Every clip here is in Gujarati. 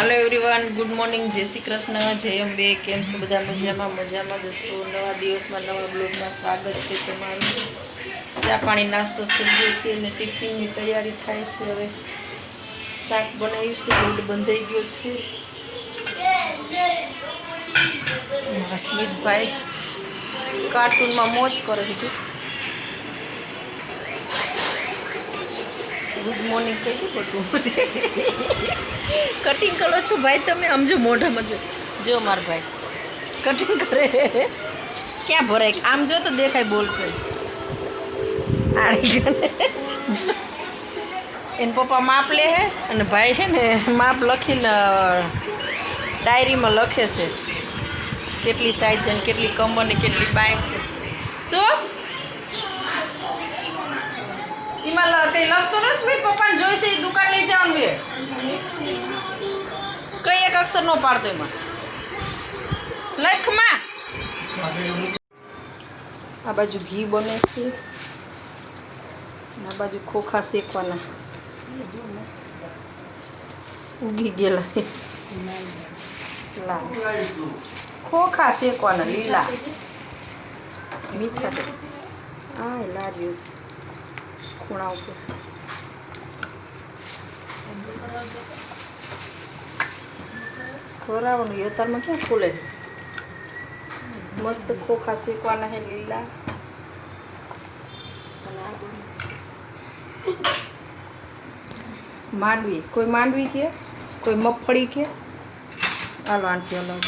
હાલો એવરીવન ગુડ મોર્નિંગ જય શ્રી કૃષ્ણ, જય અંબે, કેમ છો બધા? મજામાં મજામાં જશો નવા દિવસમાં, નવા બ્લોગમાં સ્વાગત છે તમારું. ચા પાણી નાસ્તો થઈ ગયો છે અને ટિફિનની તૈયારી થાય છે હવે. શાક બનાવ્યું છે, દૂધ બંધાઈ ગયો છે. મારા સ્મિતભાઈ કાર્ટૂનમાં મોજ કરે છે. ગુડ મોર્નિંગ કહી દઉં બધું કટિંગ કરો છો ભાઈ તમે આમ જો મોઢામાં જો. જો માર ભાઈ. કટિંગ કરે. ક્યાં ભરાય? આમ જો તો દેખાય બોલ કોઈ એને પપ્પા માપ લે હે અને ભાઈ હે ને માપ લખીને ડાયરીમાં લખે છે. કેટલી સાઈઝ છે ને કેટલી કમર ને કેટલી બાય છે. શું? કઈ લખતો નથી પપ્પાને જોઈશે એ દુકાન લઈ જવાનું બે કઈ એક અક્ષર નો પાડતો એમાં. લખમાં આ બાજુ ઘી બને છે. આ બાજુ ખોખા શેકવાના. ઉગી ગયેલા ખોખા શેકવાના, લીલા. મીઠા. આ લાર્યું ખૂણા ઉપર ખવડાવવાનું યતારમાં ક્યાં ખુલે મસ્ત ખોખા શેકવાના હે લીલા અને આ બને છે. માંડવી કોઈ માંડવી કે કોઈ મગફળી કે હાલો આંટી અલગ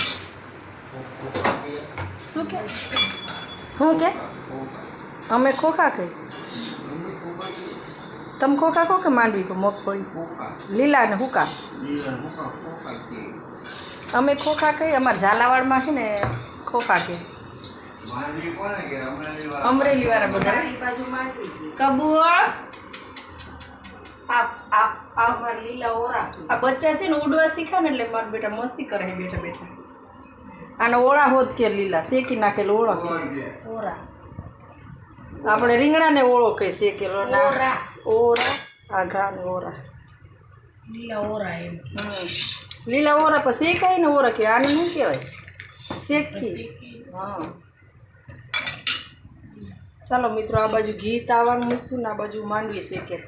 શું કે? શું કે? અમે ખોખા કઈ? તમે ખોખા કહો કે માંડવી તો મગફળી લીલા ને હુકા અમે ખોખા કહીએ અમારા ઝાલાવાડમાં છે ને ખોખા કે અમરેલી વાળા બધા કબુ આ આ આ મારા લીલા ઓરા આ બચ્ચા છે ને ઉડવા શીખે ને એટલે મારા બેટા મસ્તી કરે બેઠા બેઠા આને ઓળા હોત કે લીલા શેકી નાખેલો ઓળો ઓરા આપણે રીંગણાને ઓળો કહીએ શેકેલો ના ઓરા આઘા ને ઓરા લીલા ઓરા એમ. લીલા ઓરા પછી શેકાય ને ઓરા કે આને શું કહેવાય શેકી હા ચાલો મિત્રો આ બાજુ ઘી તાવાનું મૂક્યું ને આ બાજુ માંડવી શેકે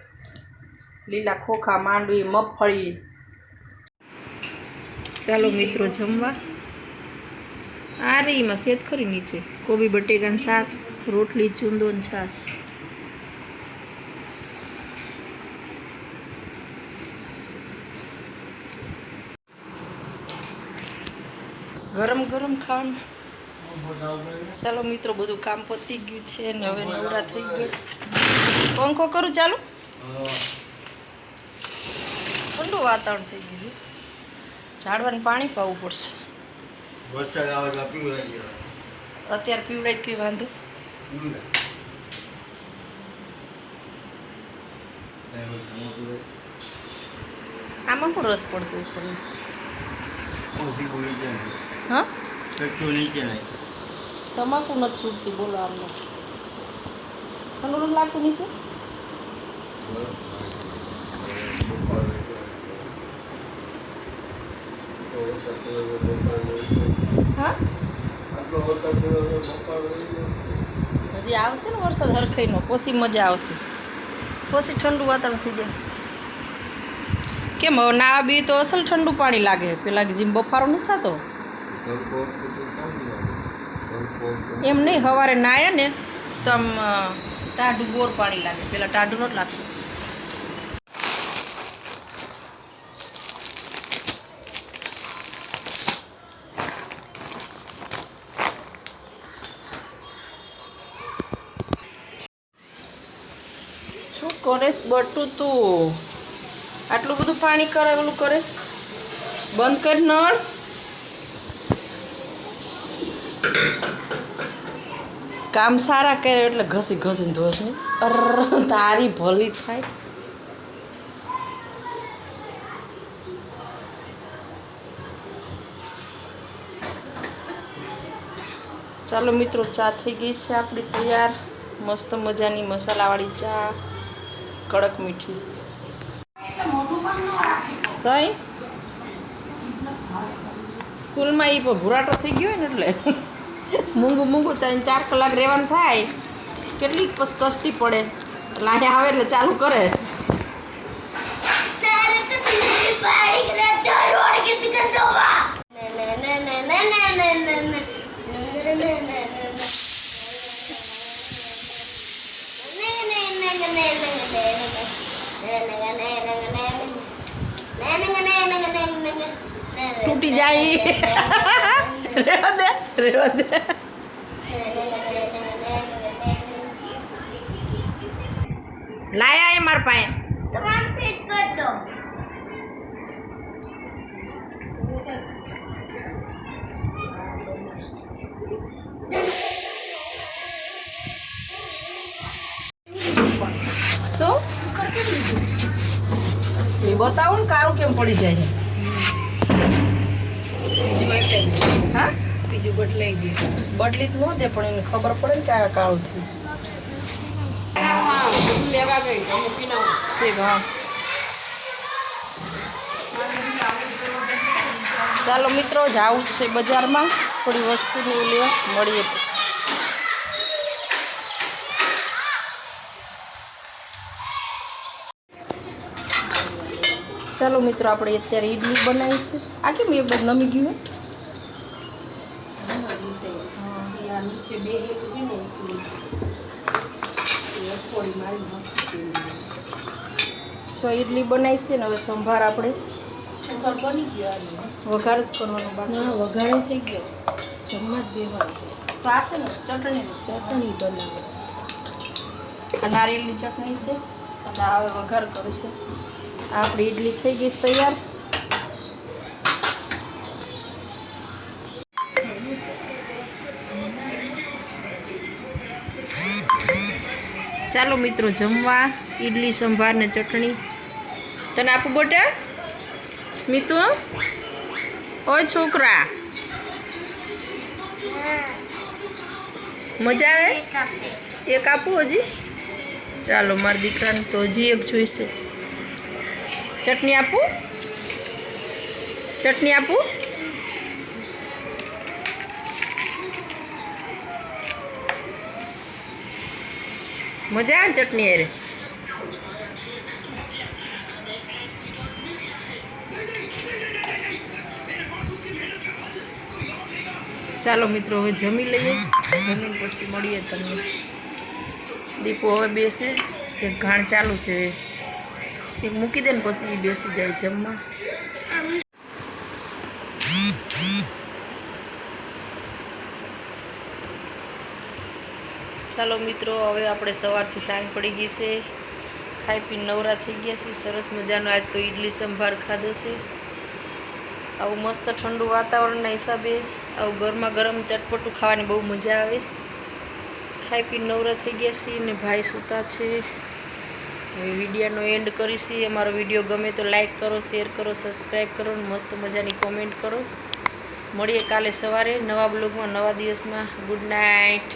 લીલા ખોખા માંડવી મગફળી ચાલો મિત્રો જમવા આ રીમાં સેત ખરી નીચે કોબી બટેકાનું શાક રોટલી ચૂંદો ને છાશ ગરમ ગરમ ખાવાનું. ચાલો મિત્રો બધું કામ પતી ગયું છે ને હવે નવરા થઈ ગયા. પંખો કરું ચાલુ? ઠંડુ વાતાવરણ થઈ ગયું. ઝાડવાનું પાણી પાવું પડશે. અત્યારે પીવડાય કઈ વાંધો. આમાં પણ રસ પડતો જાય. હા? કચ્ચું નીચે નાખે. તમાકુ નથી છૂટતી બોલો આમને. નથી લાગતું નીચે? હા. હજી આવશે ને વરસાદ હરખાઈનો? પોસી મજા આવશે. પોસી ઠંડુ વાતાવરણ થઈ જાય. કેમ હવે ના બી તો અસલ ઠંડુ પાણી લાગે. પેલા જેમ બફારો નથી થતો. એમ નહીં, સવારે નાયા ને તો આમ ટાઢું બોર પાણી લાગે. પેલા ટાઢું નથી લાગતું. શું કરેશ બટું તું? આટલું બધું પાણી કરાવેલું કરેશ? બંધ કર નળ. કામ સારા કરે એટલે ઘસી ઘસીને ને અર, તારી ભલી થાય. ચાલો મિત્રો, ચા થઈ ગઈ છે આપણી તૈયાર. મસ્ત મજાની મસાલાવાળી ચા, કડક મીઠી. તઈ? સ્કૂલમાં એ ભૂરાટો થઈ ગયો ને એટલે. મૂંગું મૂંગું ત્રણ ચાર કલાક રહેવાનું થાય કેટલી કષ્ટી પડે એટલે અહીંયા આવે એટલે ચાલુ કરે તૂટી જાય રેવા દે લાયા એ માર પાસે. શું? બતાવો ને કારું કેમ પડી જાય હા? બીજું બદલાઈ ગઈ. બદલી તો ન દે, પણ એને ખબર પડે ને કે આ કાળું થયું. લેવા ગઈ હા ચાલો મિત્રો જાવું છે બજારમાં. થોડી વસ્તુ લેવા મળીએ પછી. ચાલો મિત્રો, આપણે અત્યારે ઈડલી બનાવીશું. આ કેમ એ બધું નમી ગયું? નીચે બે છે ને થોડી મારી મસ્તી છ ઈડલી બનાવી છે ને હવે સંભાર આપણે. સંભાર બની ગયો વઘાર જ કરવાનો બાકી. વઘારે થઈ ગયો. જમવા જ બેવાનું છે. તો આ છે ને ચટણી ચટણી બનાવે આ નારિયેળની ચટણી છે. અને હવે વઘાર કરશે આપણી ઈડલી થઈ ગઈ છે તૈયાર. ચાલો મિત્રો જમવા, ઈડલી, સંભાર ને ચટણી. તને આપું બોટા સ્મિતુ ઓ છોકરા. મજા આવે? એક આપું હજી. ચાલો, મારા દીકરાને તો હજી એક જોઈશે. ચટણી આપું? ચટણી આપું? મજા આવે ચટણી અરે ચાલો મિત્રો, હવે જમી લઈએ. જમીન પછી મળીએ તમને. દીપો હવે બેસે. એક ઘાણ ચાલુ છે. એક મૂકી દે ને પછી બેસી જાય જમવા. ચાલો મિત્રો, હવે આપણે સવારથી સાંજ પડી ગઈ છે. ખાઈ પીને નવરા થઈ ગયા છે. સરસ મજાનો આજ તો ઈડલી સંભાર ખાધો છે. આવું મસ્ત ઠંડુ વાતાવરણના હિસાબે આવું ગરમા ગરમ ચટપટું ખાવાની બહુ મજા આવે. ખાઈ પીને નવરા થઈ ગયા છીએ ને ભાઈ સૂતા છે. વિડીયોનો એન્ડ કરીશી. અમારો વીડિયો ગમે તો લાઈક કરો શેર કરો સબસ્ક્રાઈબ કરો ને મસ્ત મજાની કોમેન્ટ કરો. મળીએ કાલે સવારે નવા બ્લોગમાં નવા દિવસમાં. Good night